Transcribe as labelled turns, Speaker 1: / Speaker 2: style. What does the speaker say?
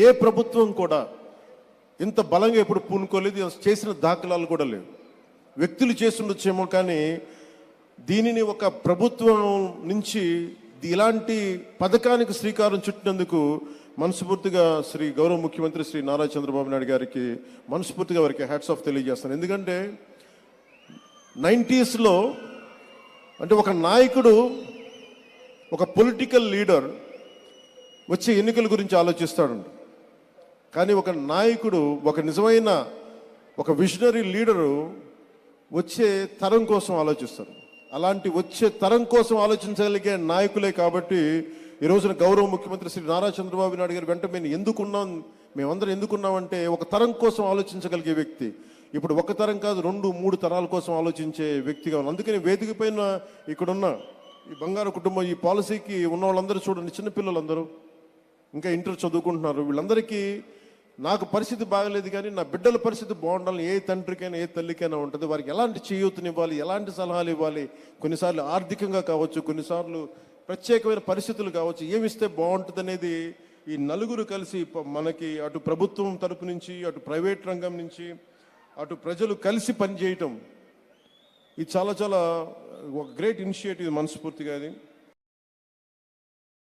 Speaker 1: ఏ ప్రభుత్వం కూడా ఇంత బలంగా ఎప్పుడు పూనుకోలేదు చేసిన దాఖలాలు కూడా లేవు. వ్యక్తులు చేస్తుండొచ్చేమో కానీ దీనిని ఒక ప్రభుత్వం నుంచి ఇలాంటి పథకానికి శ్రీకారం చుట్టినందుకు మనస్ఫూర్తిగా శ్రీ గౌరవ ముఖ్యమంత్రి శ్రీ నారా చంద్రబాబు నాయుడు గారికి మనస్ఫూర్తిగా వారికి హ్యాట్స్ ఆఫ్ తెలియజేస్తాను ఎందుకంటే నైంటీస్లో అంటే ఒక నాయకుడు ఒక పొలిటికల్ లీడర్ వచ్చే ఎన్నికల గురించి ఆలోచిస్తాడు కానీ ఒక నాయకుడు ఒక నిజమైన ఒక విజనరీ లీడరు వచ్చే తరం కోసం ఆలోచిస్తారు. అలాంటి వచ్చే తరం కోసం ఆలోచించగలిగే నాయకులే కాబట్టి ఈ రోజున గౌరవ ముఖ్యమంత్రి శ్రీ నారా చంద్రబాబు నాయుడు గారు వెంట మేము ఎందుకున్నాం మేమందరం ఎందుకున్నామంటే ఒక తరం కోసం ఆలోచించగలిగే వ్యక్తి. ఇప్పుడు ఒక తరం కాదు రెండు మూడు తరాల కోసం ఆలోచించే వ్యక్తిగా ఉన్నాం. అందుకని వేదిక పైన ఇక్కడున్న ఈ బంగారు కుటుంబం ఈ పాలసీకి ఉన్న వాళ్ళందరూ చూడండి చిన్నపిల్లలందరూ. ఇంకా ఇంటర్ చదువుకుంటున్నారు. వీళ్ళందరికీ నాకు పరిస్థితి బాగలేదు కానీ నా బిడ్డల పరిస్థితి బాగుండాలని ఏ తండ్రికైనా ఏ తల్లికైనా ఉంటుంది. వారికి ఎలాంటి చేయూతనివ్వాలి ఎలాంటి సలహాలు ఇవ్వాలి కొన్నిసార్లు ఆర్థికంగా కావచ్చు కొన్నిసార్లు ప్రత్యేకమైన పరిస్థితులు కావచ్చు. ఏమిస్తే బాగుంటుంది అనేది ఈ నలుగురు కలిసి మనకి అటు ప్రభుత్వం తరపు నుంచి అటు ప్రైవేట్ రంగం నుంచి అటు ప్రజలు కలిసి పనిచేయటం ఇది చాలా చాలా ఒక గ్రేట్ ఇనిషియేటివ్ మనస్ఫూర్తిగా అది.